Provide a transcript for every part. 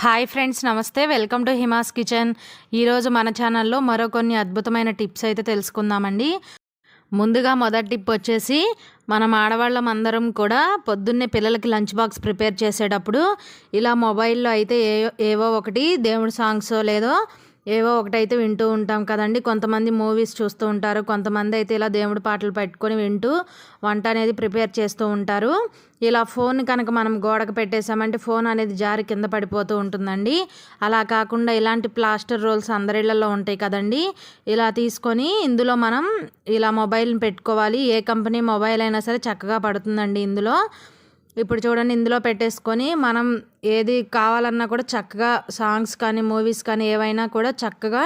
Hi friends నమస్తే. Welcome to Hima's kitchen ఈరోజు మన ఛానల్లో మరో కొన్ని అద్భుతమైన టిప్స్ అయితే తెలుసుకుందామండి. ముందుగా మొదటి టిప్ వచ్చేసి మనం ఆడవాళ్ళం అందరం కూడా పొద్దున్నే పిల్లలకి లంచ్ బాక్స్ ప్రిపేర్ చేసేటప్పుడు ఇలా మొబైల్లో అయితే ఏ ఏవో ఒకటి దేవుడి సాంగ్స్ లేదో ఏవో ఒకటైతే వింటూ ఉంటాం కదండి. కొంతమంది మూవీస్ చూస్తూ ఉంటారు. కొంతమంది అయితే ఇలా దేవుడి పాటలు పెట్టుకొని వింటూ వంట అనేది ప్రిపేర్ చేస్తూ ఉంటారు. ఇలా ఫోన్ కనుక మనం గోడకు పెట్టేసామంటే ఫోన్ అనేది జారి కింద పడిపోతూ ఉంటుందండి. అలా కాకుండా ఇలాంటి ప్లాస్టర్ రోల్స్ అందరిళ్ళలో ఉంటాయి కదండి. ఇలా తీసుకొని ఇందులో మనం ఇలా మొబైల్ని పెట్టుకోవాలి. ఏ కంపెనీ మొబైల్ అయినా సరే చక్కగా పడుతుందండి ఇందులో. ఇప్పుడు చూడండి ఇందులో పెట్టేసుకొని మనం ఏది కావాలన్నా కూడా చక్కగా సాంగ్స్ కానీ మూవీస్ కానీ ఏవైనా కూడా చక్కగా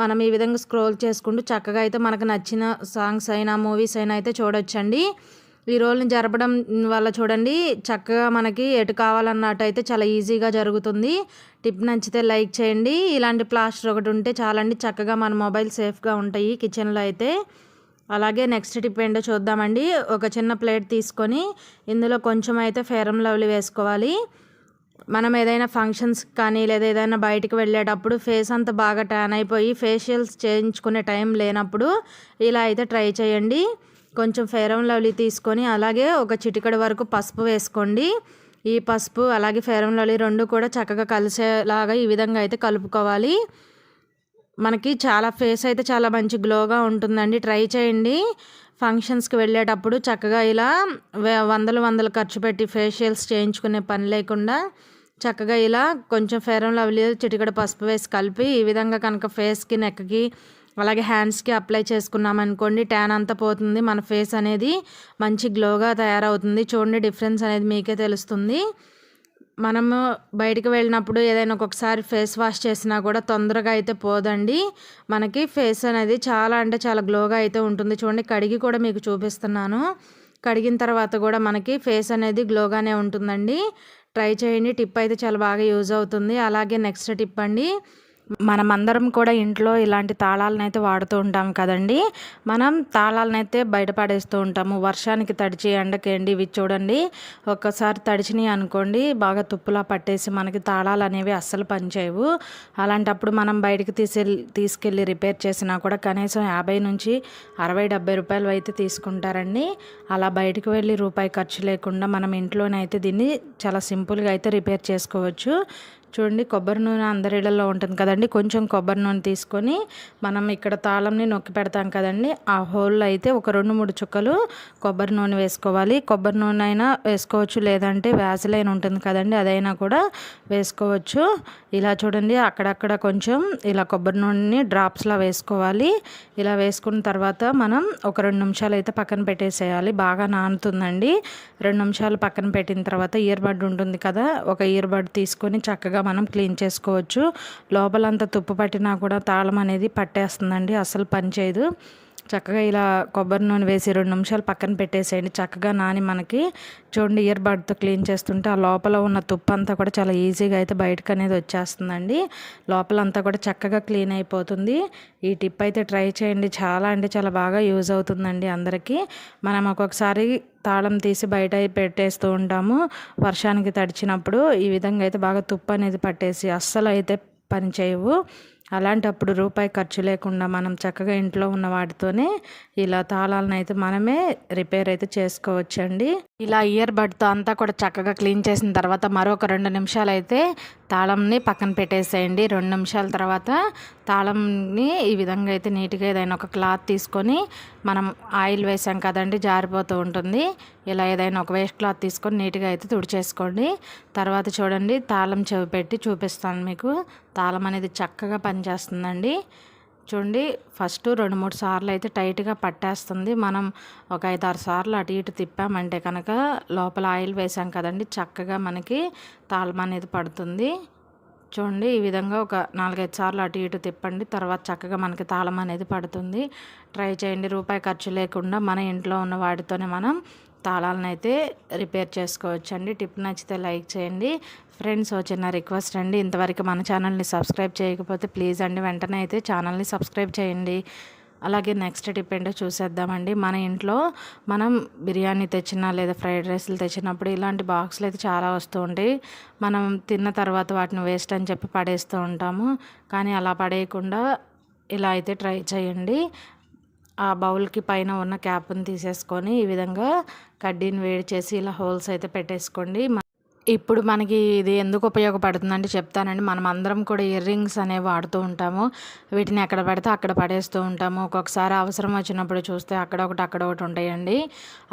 మనం ఈ విధంగా స్క్రోల్ చేసుకుంటూ చక్కగా అయితే మనకు నచ్చిన సాంగ్స్ అయినా మూవీస్ అయినా అయితే చూడొచ్చండి. ఈ రోల్ని జరపడం వల్ల చూడండి చక్కగా మనకి ఎటు కావాలన్నట్టు అయితే చాలా ఈజీగా జరుగుతుంది. టిప్ నచ్చితే లైక్ చేయండి. ఇలాంటి ప్లాస్టర్ ఒకటి ఉంటే చాలండి చక్కగా మన మొబైల్ సేఫ్గా ఉంటాయి కిచెన్లో అయితే. అలాగే నెక్స్ట్ టిప్ ఏంటో చూద్దామండి. ఒక చిన్న ప్లేట్ తీసుకొని ఇందులో కొంచెం అయితే ఫేరం లవ్లీ వేసుకోవాలి. మనం ఏదైనా ఫంక్షన్స్ కానీ లేదా ఏదైనా బయటికి వెళ్ళేటప్పుడు ఫేస్ అంతా బాగా ట్యాన్ అయిపోయి ఫేషియల్స్ చేయించుకునే టైం లేనప్పుడు ఇలా అయితే ట్రై చేయండి. కొంచెం ఫేరం లవ్లీ తీసుకొని అలాగే ఒక చిటికడి వరకు పసుపు వేసుకోండి. ఈ పసుపు అలాగే ఫేరం లవ్లీ రెండు కూడా చక్కగా కలిసేలాగా ఈ విధంగా అయితే కలుపుకోవాలి. మనకి చాలా ఫేస్ అయితే చాలా మంచి గ్లోగా ఉంటుందండి. ట్రై చేయండి. ఫంక్షన్స్కి వెళ్ళేటప్పుడు చక్కగా ఇలా వందలు వందలు ఖర్చు పెట్టి ఫేషియల్స్ చేయించుకునే పని లేకుండా చక్కగా ఇలా కొంచెం ఫేరం లవ్లీ చిటికడ పసుపు వేసి కలిపి ఈ విధంగా కనుక ఫేస్కి నెక్కి అలాగే హ్యాండ్స్కి అప్లై చేసుకున్నాం అనుకోండి ట్యాన్ అంతా పోతుంది. మన ఫేస్ అనేది మంచి గ్లోగా తయారవుతుంది. చూడండి డిఫరెన్స్ అనేది మీకే తెలుస్తుంది. మనము బయటికి వెళ్ళినప్పుడు ఏదైనా ఒక్కొక్కసారి ఫేస్ వాష్ చేసినా కూడా తొందరగా అయితే పోదండి. మనకి ఫేస్ అనేది చాలా అంటే చాలా గ్లోగా అయితే ఉంటుంది. చూడండి కడిగి కూడా మీకు చూపిస్తున్నాను. కడిగిన తర్వాత కూడా మనకి ఫేస్ అనేది గ్లోగానే ఉంటుందండి. ట్రై చేయండి. టిప్ అయితే చాలా బాగా యూజ్ అవుతుంది. అలాగే నెక్స్ట్ టిప్ అండి. మనమందరం కూడా ఇంట్లో ఇలాంటి తాళాలను అయితే వాడుతూ ఉంటాం కదండి. మనం తాళాలను అయితే బయటపడేస్తూ ఉంటాము. వర్షానికి తడిచి ఎండకేండి ఇవి చూడండి. ఒక్కసారి తడిచినాయి అనుకోండి బాగా తుప్పులా పట్టేసి మనకి తాళాలు అనేవి అస్సలు పనిచేయవు. అలాంటప్పుడు మనం బయటికి తీసుకెళ్ళి తీసుకెళ్ళి రిపేర్ చేసినా కూడా కనీసం యాభై నుంచి అరవై డెబ్బై రూపాయలు అయితే తీసుకుంటారండి. అలా బయటకు వెళ్ళి రూపాయి ఖర్చు లేకుండా మనం ఇంట్లోనే అయితే దీన్ని చాలా సింపుల్గా అయితే రిపేర్ చేసుకోవచ్చు. చూడండి కొబ్బరి నూనె అందరి ఇళ్ళల్లో ఉంటుంది కదండి. కొంచెం కొబ్బరి నూనె తీసుకొని మనం ఇక్కడ తాళంని నొక్కి పెడతాం కదండి. ఆ హోల్లో అయితే ఒక రెండు మూడు చుక్కలు కొబ్బరి నూనె వేసుకోవాలి. కొబ్బరి నూనె అయినా వేసుకోవచ్చు లేదంటే వ్యాసలైన ఉంటుంది కదండి అదైనా కూడా వేసుకోవచ్చు. ఇలా చూడండి అక్కడక్కడ కొంచెం ఇలా కొబ్బరి నూనెని డ్రాప్స్లా వేసుకోవాలి. ఇలా వేసుకున్న తర్వాత మనం ఒక రెండు నిమిషాలు అయితే పక్కన పెట్టేసేయాలి. బాగా నానుతుందండి. రెండు నిమిషాలు పక్కన పెట్టిన తర్వాత ఇయర్ బడ్ ఉంటుంది కదా ఒక ఇయర్ బడ్ తీసుకొని చక్కగా మనం క్లీన్ చేసుకోవచ్చు. లోపలంతా తుప్పు పట్టినా కూడా తాళం అనేది పట్టేస్తుందండి. అసలు పనిచేయదు. చక్కగా ఇలా కొబ్బరి నూనె వేసి రెండు నిమిషాలు పక్కన పెట్టేసేయండి. చక్కగా నాని మనకి చూడండి ఇయర్ బడ్తో క్లీన్ చేస్తుంటే ఆ లోపల ఉన్న తుప్పు అంతా కూడా చాలా ఈజీగా అయితే బయటకు అనేది వచ్చేస్తుందండి. లోపలంతా కూడా చక్కగా క్లీన్ అయిపోతుంది. ఈ టిప్ అయితే ట్రై చేయండి. చాలా అంటే చాలా బాగా యూజ్ అవుతుందండి అందరికీ. మనం ఒక్కొక్కసారి తాళం తీసి బయట పెట్టేస్తూ ఉంటాము. వర్షానికి తడిచినప్పుడు ఈ విధంగా అయితే బాగా తుప్పు అనేది పట్టేసి అస్సలు అయితే పని చేయవు. అలాంటప్పుడు రూపాయి ఖర్చు లేకుండా మనం చక్కగా ఇంట్లో ఉన్న వాటితోనే ఇలా తాళాలను అయితే మనమే రిపేర్ అయితే చేసుకోవచ్చండి. ఇలా ఇయర్ బడ్తో అంతా కూడా చక్కగా క్లీన్ చేసిన తర్వాత మరొక రెండు నిమిషాలు అయితే తాళంని పక్కన పెట్టేసేయండి. రెండు నిమిషాల తర్వాత తాళంని ఈ విధంగా అయితే నీట్గా ఏదైనా ఒక క్లాత్ తీసుకొని మనం ఆయిల్ వేసాం కదండి జారిపోతూ ఉంటుంది. ఇలా ఏదైనా ఒక వేస్ట్ క్లాత్ తీసుకొని నీట్గా అయితే తుడిచేసుకోండి. తర్వాత చూడండి తాళం చెవి పెట్టి చూపిస్తాను మీకు. తాళం అనేది చక్కగా పనిచేస్తుందండి. చూడండి ఫస్ట్ రెండు మూడు సార్లు అయితే టైట్గా పట్టేస్తుంది. మనం ఒక ఐదు ఆరు సార్లు అటు ఇటు తిప్పామంటే కనుక లోపల ఆయిల్ వేసాం కదండి చక్కగా మనకి తాళం అనేది పడుతుంది. చూడండి ఈ విధంగా ఒక నాలుగైదు సార్లు అటు ఇటు తిప్పండి తర్వాత చక్కగా మనకి తాళం అనేది పడుతుంది. ట్రై చేయండి రూపాయి ఖర్చు లేకుండా మన ఇంట్లో ఉన్న వాటితోనే మనం తాళాలను అయితే రిపేర్ చేసుకోవచ్చండి. టిప్ నచ్చితే లైక్ చేయండి. ఫ్రెండ్స్ చిన్న రిక్వెస్ట్ అండి. ఇంతవరకు మన ఛానల్ని సబ్స్క్రైబ్ చేయకపోతే ప్లీజ్ అండి. వెంటనే అయితే ఛానల్ని సబ్స్క్రైబ్ చేయండి. అలాగే నెక్స్ట్ టిప్ ఏంటో చూసేద్దామండి. మన ఇంట్లో మనం బిర్యానీ తెచ్చినా లేదా ఫ్రైడ్ రైస్లు తెచ్చినప్పుడు ఇలాంటి బాక్సులు అయితే చాలా వస్తూ ఉంటాయి. మనం తిన్న తర్వాత వాటిని వేస్ట్ అని చెప్పి పడేస్తూ ఉంటాము. కానీ అలా పడేయకుండా ఇలా అయితే ట్రై చేయండి. ఆ బౌల్కి పైన ఉన్న క్యాప్ని తీసేసుకొని ఈ విధంగా కడ్డీని వేడి చేసి ఇలా హోల్స్ అయితే పెట్టేసుకోండి. ఇప్పుడు మనకి ఇది ఎందుకు ఉపయోగపడుతుందంటే చెప్తానండి. మనం అందరం కూడా ఇయర్ రింగ్స్ అనేవి వాడుతూ ఉంటాము. వీటిని ఎక్కడ పడితే అక్కడ పడేస్తూ ఉంటాము. ఒక్కొక్కసారి అవసరం వచ్చినప్పుడు చూస్తే అక్కడ ఒకటి అక్కడ ఒకటి ఉంటాయండి.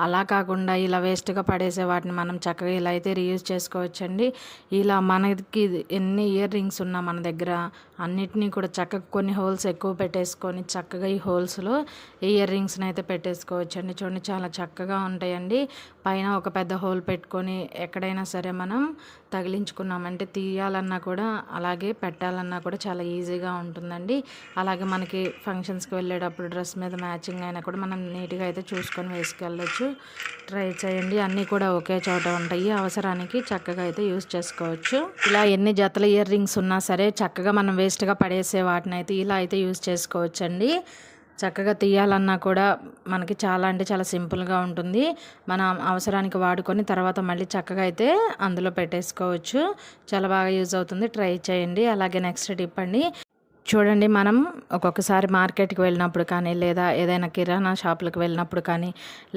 అలా కాకుండా ఇలా వేస్ట్గా పడేసే వాటిని మనం చక్కగా ఇలా అయితే రీయూజ్ చేసుకోవచ్చండి. ఇలా మనకి ఎన్ని ఇయర్ రింగ్స్ ఉన్నా మన దగ్గర అన్నిటినీ కూడా చక్కగా కొన్ని హోల్స్ ఎక్కువ పెట్టేసుకొని చక్కగా ఈ హోల్స్లో ఇయర్ రింగ్స్ని అయితే పెట్టేసుకోవచ్చండి. చూడండి చాలా చక్కగా ఉంటాయండి. పైన ఒక పెద్ద హోల్ పెట్టుకొని ఎక్కడైనా సరే మనం తగిలించుకున్నామంటే తీయాలన్నా కూడా అలాగే పెట్టాలన్నా కూడా చాలా ఈజీగా ఉంటుందండి. అలాగే మనకి ఫంక్షన్స్కి వెళ్ళేటప్పుడు డ్రెస్ మీద మ్యాచింగ్ అయినా కూడా మనం నీట్గా అయితే చూసుకొని వేసుకెళ్ళచ్చు. ట్రై చేయండి. అన్నీ కూడా ఒకే చోట ఉంటాయి. అవసరానికి చక్కగా అయితే యూస్ చేసుకోవచ్చు. ఇలా ఎన్ని జతల ఇయర్ రింగ్స్ ఉన్నా సరే చక్కగా మనం వేస్ట్గా పడేసే వాటిని అయితే ఇలా అయితే యూస్ చేసుకోవచ్చండి. చక్కగా తీయాలన్నా కూడా మనకి చాలా అంటే చాలా సింపుల్గా ఉంటుంది. మన అవసరానికి వాడుకొని తర్వాత మళ్ళీ చక్కగా అయితే అందులో పెట్టేసుకోవచ్చు. చాలా బాగా యూజ్ అవుతుంది. ట్రై చేయండి. అలాగే నెక్స్ట్ టిప్ అండి. చూడండి మనం ఒక్కొక్కసారి మార్కెట్కి వెళ్ళినప్పుడు కానీ లేదా ఏదైనా కిరాణా షాపులకు వెళ్ళినప్పుడు కానీ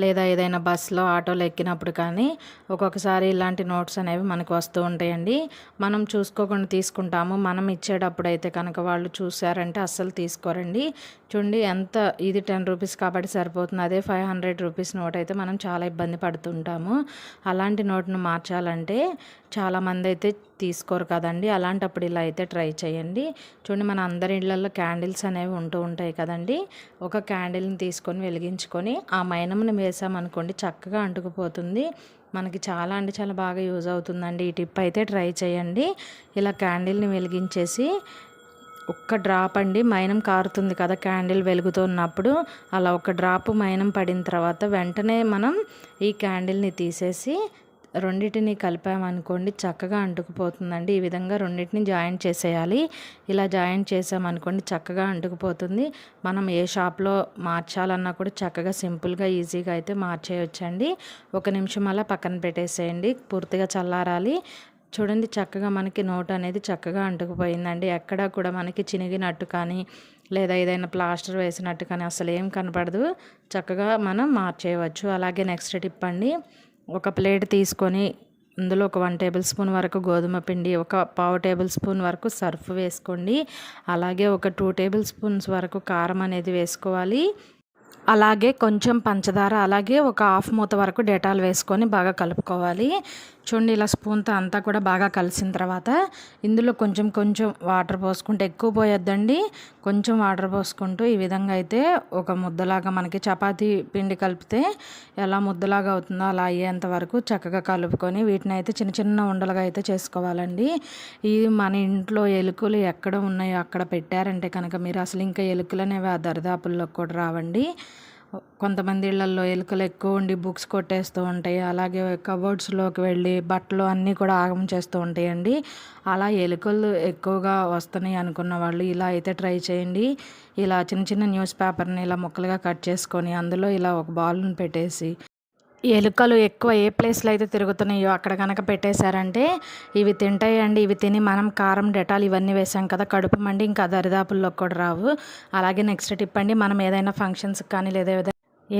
లేదా ఏదైనా బస్సులో ఆటోలో ఎక్కినప్పుడు కానీ ఒక్కొక్కసారి ఇలాంటి నోట్స్ అనేవి మనకు వస్తూ ఉంటాయండి. మనం చూసుకోకుండా తీసుకుంటాము. మనం ఇచ్చేటప్పుడు అయితే కనుక వాళ్ళు చూసారంటే అస్సలు తీసుకోరండి. చూడండి ఎంత ఇది టెన్ రూపీస్ కాబట్టి సరిపోతుంది. అదే ఫైవ్ హండ్రెడ్ రూపీస్ నోట్ అయితే మనం చాలా ఇబ్బంది పడుతుంటాము. అలాంటి నోట్ను మార్చాలంటే చాలామంది అయితే తీసుకోరు కదండి. అలాంటప్పుడు ఇలా అయితే ట్రై చేయండి. చూడండి మన అందరి ఇళ్ళలో క్యాండిల్స్ అనేవి ఉంటూ ఉంటాయి కదండి. ఒక క్యాండిల్ని తీసుకొని వెలిగించుకొని ఆ మైనంని వేసామనుకోండి చక్కగా అంటుకుపోతుంది. మనకి చాలా అంటే చాలా బాగా యూజ్ అవుతుందండి. ఈ టిప్ అయితే ట్రై చేయండి. ఇలా క్యాండిల్ని వెలిగించేసి ఒక్క డ్రాప్ అండి. మైనం కారుతుంది కదా క్యాండిల్ వెలుగుతున్నప్పుడు అలా ఒక డ్రాప్ మైనం పడిన తర్వాత వెంటనే మనం ఈ క్యాండిల్ని తీసేసి రెండింటిని కలిపామనుకోండి చక్కగా అంటుకుపోతుందండి. ఈ విధంగా రెండింటిని జాయింట్ చేసేయాలి. ఇలా జాయింట్ చేసామనుకోండి చక్కగా అంటుకుపోతుంది. మనం ఏ షాప్లో మార్చాలన్నా కూడా చక్కగా సింపుల్గా ఈజీగా అయితే మార్చేయొచ్చండి. ఒక నిమిషం అలా పక్కన పెట్టేసేయండి. పూర్తిగా చల్లారాలి. చూడండి చక్కగా మనకి నోట్ అనేది చక్కగా అంటుకుపోయిందండి. ఎక్కడా కూడా మనకి చినిగినట్టు కానీ లేదా ఏదైనా ప్లాస్టర్ వేసినట్టు కానీ అసలు ఏం కనపడదు. చక్కగా మనం మార్చేయవచ్చు. అలాగే నెక్స్ట్ టిప్ అండి ఒక ప్లేట్ తీసుకొని అందులో ఒక వన్ టేబుల్ స్పూన్ వరకు గోధుమ పిండి ఒక పావు టేబుల్ స్పూన్ వరకు సర్ఫ్ వేసుకోండి. అలాగే ఒక టూ టేబుల్ స్పూన్స్ వరకు కారం అనేది వేసుకోవాలి. అలాగే కొంచెం పంచదార అలాగే ఒక హాఫ్ మూత వరకు డేటాల్ వేసుకొని బాగా కలుపుకోవాలి. చూడండి ఇలా స్పూన్తో అంతా కూడా బాగా కలిసిన తర్వాత ఇందులో కొంచెం కొంచెం వాటర్ పోసుకుంటే ఎక్కువ పోయొద్దండి. కొంచెం వాటర్ పోసుకుంటూ ఈ విధంగా అయితే ఒక ముద్దలాగా మనకి చపాతీ పిండి కలిపితే ఎలా ముద్దలాగా అవుతుందో అలా అయ్యేంత వరకు చక్కగా కలుపుకొని వీటిని అయితే చిన్న చిన్న ఉండలుగా అయితే చేసుకోవాలండి. ఇది మన ఇంట్లో ఎలుకలు ఎక్కడ ఉన్నాయో అక్కడ పెట్టారంటే కనుక మీరు అసలు ఇంకా ఎలుకలు అనేవి ఆ దరిదాపుల్లో కూడా రావండి. కొంతమంది ఇళ్ళలో ఎలుకలు ఎక్కువ ఉండి బుక్స్ కొట్టేస్తూ ఉంటాయి. అలాగే కబోర్డ్స్లోకి వెళ్ళి బట్టలు అన్నీ కూడా ఆగం చేస్తూ ఉంటాయండి. అలా ఎలుకలు ఎక్కువగా వస్తున్నాయి అనుకున్న వాళ్ళు ఇలా అయితే ట్రై చేయండి. ఇలా చిన్న చిన్న న్యూస్ పేపర్ని ఇలా ముక్కలుగా కట్ చేసుకొని అందులో ఇలా ఒక బాల్ని పెట్టేసి ఎలుకలు ఎక్కువ ఏ ప్లేస్లో అయితే తిరుగుతున్నాయో అక్కడ కనుక పెట్టేశారంటే ఇవి తింటాయండి ఇవి తిని మనం కారం డెటాల్ ఇవన్నీ వేసాం కదా కడుపు మండి ఇంకా దరిదాపుల్లో కూడా రావు. అలాగే నెక్స్ట్ టిప్ అండి మనం ఏదైనా ఫంక్షన్స్కి కానీ లేదా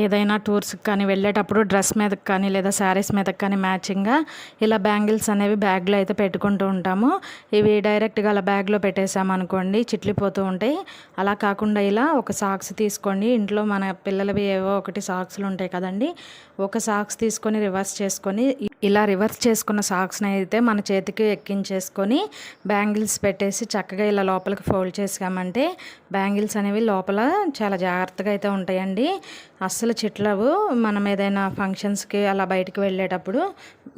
ఏదైనా టూర్స్కి కానీ వెళ్ళేటప్పుడు డ్రెస్ మీదకి కానీ లేదా శారీస్ మీదకి కానీ మ్యాచింగ్గా ఇలా బ్యాంగిల్స్ అనేవి బ్యాగ్లో అయితే పెట్టుకుంటూ ఉంటాము. ఇవి డైరెక్ట్గా అలా బ్యాగ్లో పెట్టేసామనుకోండి చిట్లిపోతూ ఉంటాయి. అలా కాకుండా ఇలా ఒక సాక్స్ తీసుకోండి. ఇంట్లో మన పిల్లలవి ఏవో ఒకటి సాక్స్లు ఉంటాయి కదండి ఒక సాక్స్ తీసుకొని రివర్స్ చేసుకొని ఇలా రివర్స్ చేసుకున్న సాక్స్ని అయితే మన చేతికి ఎక్కించేసుకొని బ్యాంగిల్స్ పెట్టేసి చక్కగా ఇలా లోపలికి ఫోల్డ్ చేసామంటే బ్యాంగిల్స్ అనేవి లోపల చాలా జాగ్రత్తగా అయితే ఉంటాయండి. అస్సలు చిట్లవు. మనం ఏదైనా ఫంక్షన్స్కి అలా బయటకు వెళ్ళేటప్పుడు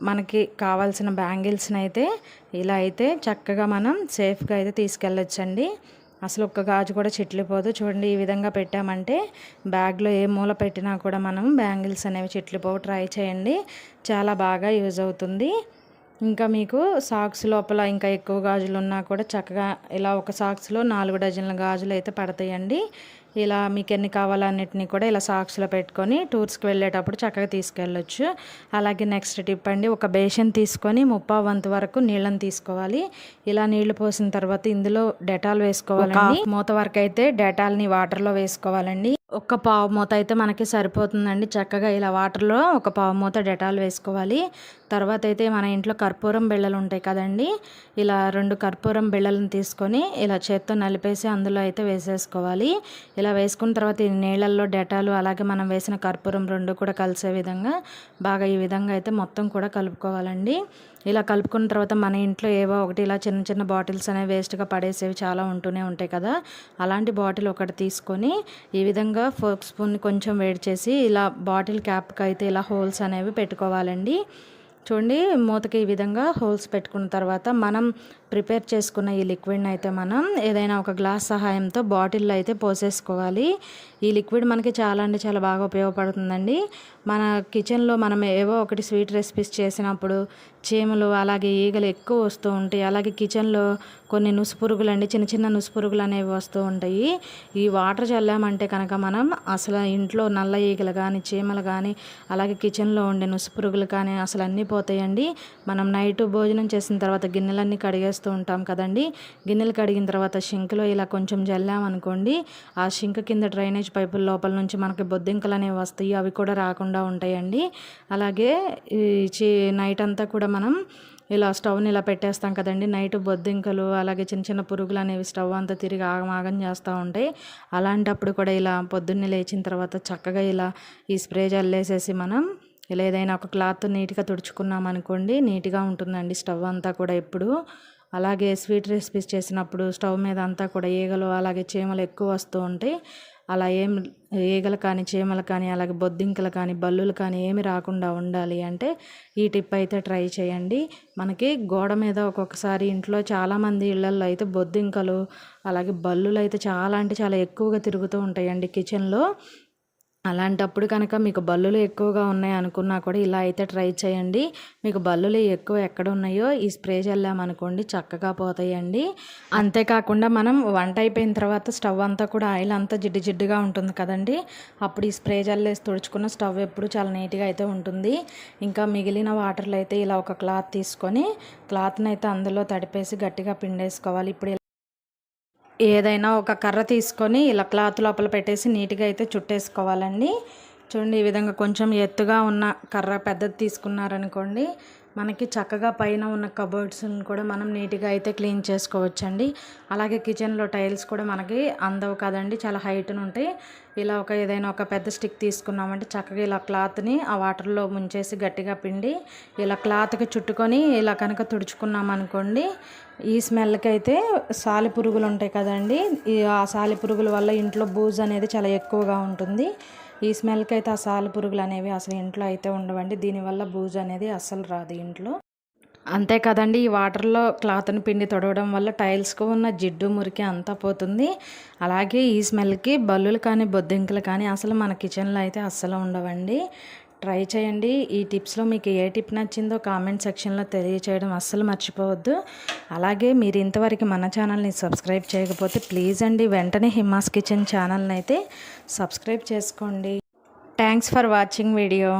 మనకి కావాల్సిన బ్యాంగిల్స్ని అయితే ఇలా అయితే చక్కగా మనం సేఫ్గా అయితే తీసుకెళ్ళొచ్చండి. అసలు ఒక్క గాజు కూడా చిట్లిపోదు చూడండి ఈ విధంగా పెట్టామంటే బ్యాగ్లో ఏ మూల పెట్టినా కూడా మనం బ్యాంగిల్స్ అనేవి చిట్లిపోవు ట్రై చేయండి. చాలా బాగా యూజ్ అవుతుంది. ఇంకా మీకు సాక్స్ లోపల ఇంకా ఎక్కువ గాజులు ఉన్నా కూడా చక్కగా ఇలా ఒక సాక్స్లో నాలుగు డజన్ల గాజులు అయితే పడతాయండి. ఇలా మీకు ఎన్ని కావాలన్నిటిని కూడా ఇలా సాక్స్లో పెట్టుకొని టూర్స్కి వెళ్ళేటప్పుడు చక్కగా తీసుకెళ్ళొచ్చు. అలాగే నెక్స్ట్ టిప్ అండి ఒక బేషన్ తీసుకొని ముప్పా వంతు వరకు నీళ్ళని తీసుకోవాలి. ఇలా నీళ్ళు పోసిన తర్వాత ఇందులో డెటాల్ వేసుకోవాలండి. మూత వరకు అయితే డెటాల్ని వాటర్లో వేసుకోవాలండి. ఒక పావు మూత అయితే మనకి సరిపోతుందండి. చక్కగా ఇలా వాటర్లో ఒక పావు మూత డెటాల్ వేసుకోవాలి. తర్వాత అయితే మన ఇంట్లో కర్పూరం బిళ్ళలు ఉంటాయి కదండి. ఇలా రెండు కర్పూరం బిళ్ళలను తీసుకొని ఇలా చేత్తో నలిపేసి అందులో అయితే వేసేసుకోవాలి. ఇలా వేసుకున్న తర్వాత ఈ నీళ్ళల్లో డెటాలు అలాగే మనం వేసిన కర్పూరం రెండు కూడా కలిసే విధంగా బాగా ఈ విధంగా అయితే మొత్తం కూడా కలుపుకోవాలండి. ఇలా కలుపుకున్న తర్వాత మన ఇంట్లో ఏవో ఒకటి ఇలా చిన్న చిన్న బాటిల్స్ అనేవి వేస్ట్గా పడేసేవి చాలా ఉంటూనే ఉంటాయి కదా. అలాంటి బాటిల్ ఒకటి తీసుకొని ఈ విధంగా ఫోక్ స్పూన్ కొంచెం వేడి చేసి ఇలా బాటిల్ క్యాప్కి అయితే ఇలా హోల్స్ అనేవి పెట్టుకోవాలండి. చూడండి మూతకి ఈ విధంగా హోల్స్ పెట్టుకున్న తర్వాత మనం ప్రిపేర్ చేసుకున్న ఈ లిక్విడ్ని అయితే మనం ఏదైనా ఒక గ్లాస్ సహాయంతో బాటిల్లో అయితే పోసేసుకోవాలి. ఈ లిక్విడ్ మనకి చాలా అంటే చాలా బాగా ఉపయోగపడుతుందండి. మన కిచెన్లో మనం ఏవో ఒకటి స్వీట్ రెసిపీస్ చేసినప్పుడు చీమలు అలాగే ఈగలు ఎక్కువ వస్తూ ఉంటాయి. అలాగే కిచెన్లో కొన్ని నుసుపురుగులు అండి చిన్న చిన్న నుసుపురుగులు అనేవి వస్తూ ఉంటాయి. ఈ వాటర్ చల్లామంటే కనుక మనం అసలు ఇంట్లో నల్ల ఈగలు కానీ చీమలు కానీ అలాగే కిచెన్లో ఉండే నుసుపురుగులు కానీ అసలు అన్నీ పోతాయండి. మనం నైట్ భోజనం చేసిన తర్వాత గిన్నెలన్నీ కడిగేస్తూ ఉంటాం కదండి. గిన్నెలు కడిగిన తర్వాత షింక్లో ఇలా కొంచెం చల్లామనుకోండి ఆ షింక్ కింద డ్రైనేజ్ పైపుల లోపల నుంచి మనకి బొద్దింకలు అనేవి వస్తాయి అవి కూడా రాకుండా ఉంటాయండి. అలాగే ఈ నైట్ అంతా కూడా మనం ఇలా స్టవ్ని ఇలా పెట్టేస్తాం కదండి. నైట్ బొద్దింకలు అలాగే చిన్న చిన్న పురుగులు అనేవి స్టవ్ అంతా తిరిగి ఆగమాగం చేస్తూ ఉంటాయి. అలాంటప్పుడు కూడా ఇలా పొద్దున్నే లేచిన తర్వాత చక్కగా ఇలా ఈ స్ప్రే జల్లేసేసి మనం ఇలా ఏదైనా ఒక క్లాత్ నీట్గా తుడుచుకున్నాం అనుకోండి నీట్గా ఉంటుందండి స్టవ్ అంతా కూడా ఎప్పుడు. అలాగే స్వీట్ రెసిపీస్ చేసినప్పుడు స్టవ్ మీద అంతా కూడా ఈగలు అలాగే చీమలు ఎక్కువ వస్తూ ఉంటాయి. అలా ఏం ఈగలు కానీ చీమలు కానీ అలాగే బొద్దింకలు కానీ బల్లులు కానీ ఏమి రాకుండా ఉండాలి అంటే ఈ టిప్ అయితే ట్రై చేయండి. మనకి గోడ మీద ఒక్కొక్కసారి ఇంట్లో చాలామంది ఇళ్ళల్లో అయితే బొద్దింకలు అలాగే బల్లులు అయితే చాలా అంటే చాలా ఎక్కువగా తిరుగుతూ ఉంటాయండి కిచెన్లో. అలాంటప్పుడు కనుక మీకు బల్లులు ఎక్కువగా ఉన్నాయి అనుకున్నా కూడా ఇలా అయితే ట్రై చేయండి. మీకు బల్లులు ఎక్కువ ఎక్కడ ఉన్నాయో ఈ స్ప్రే చల్లామనుకోండి చక్కగా పోతాయండి. అంతేకాకుండా మనం వంట అయిపోయిన తర్వాత స్టవ్ అంతా కూడా ఆయిల్ అంతా జిడ్డు జిడ్డుగా ఉంటుంది కదండి. అప్పుడు ఈ స్ప్రే చల్లేసి తుడుచుకున్న స్టవ్ ఎప్పుడు చాలా నీట్గా అయితే ఉంటుంది. ఇంకా మిగిలిన వాటర్లు అయితే ఇలా ఒక క్లాత్ తీసుకొని క్లాత్ని అయితే అందులో తడిపేసి గట్టిగా పిండేసుకోవాలి. ఇప్పుడు ఏదైనా ఒక కర్ర తీసుకొని ఇలా క్లాత్ లోపల పెట్టేసి నీట్గా అయితే చుట్టేసుకోవాలండి. చూడండి ఈ విధంగా కొంచెం ఎత్తుగా ఉన్న కర్ర పెద్దది తీసుకున్నారనుకోండి మనకి చక్కగా పైన ఉన్న కబోర్డ్స్ని కూడా మనం నీట్గా అయితే క్లీన్ చేసుకోవచ్చండి. అలాగే కిచెన్లో టైల్స్ కూడా మనకి అందవు కదండి చాలా హైట్ను ఉంటాయి. ఇలా ఒక ఏదైనా ఒక పెద్ద స్టిక్ తీసుకున్నామంటే చక్కగా ఇలా క్లాత్ని ఆ వాటర్లో ముంచేసి గట్టిగా పిండి ఇలా క్లాత్కి చుట్టుకొని ఇలా కనుక తుడుచుకున్నాం అనుకోండి ఈ స్మెల్కి అయితే సాలి పురుగులు ఉంటాయి కదండి ఆ సాలి పురుగుల వల్ల ఇంట్లో బూజు అనేది చాలా ఎక్కువగా ఉంటుంది. ఈ స్మెల్కి అయితే ఆ సాలు పురుగులు అనేవి అసలు ఇంట్లో అయితే ఉండవండి. దీనివల్ల బూజు అనేది అస్సలు రాదు ఇంట్లో. అంతే కదండి ఈ వాటర్లో క్లాత్ని పిండి తొడవడం వల్ల టైల్స్కు ఉన్న జిడ్డు మురికి అంతా పోతుంది. అలాగే ఈ స్మెల్కి బల్లులు కానీ బొద్దింకలు కానీ అసలు మన కిచెన్లో అయితే అస్సలు ఉండవండి. ట్రై చేయండి. ఈ టిప్స్లో మీకు ఏ టిప్ నచ్చిందో కామెంట్ సెక్షన్లో తెలియచేయడం అస్సలు మర్చిపోవద్దు. అలాగే మీరు ఇంతవరకు మన ఛానల్ని సబ్స్క్రైబ్ చేయకపోతే ప్లీజ్ అండి వెంటనే హిమాస్ కిచెన్ ఛానల్ని అయితే సబ్స్క్రైబ్ చేసుకోండి. Thanks for watching video.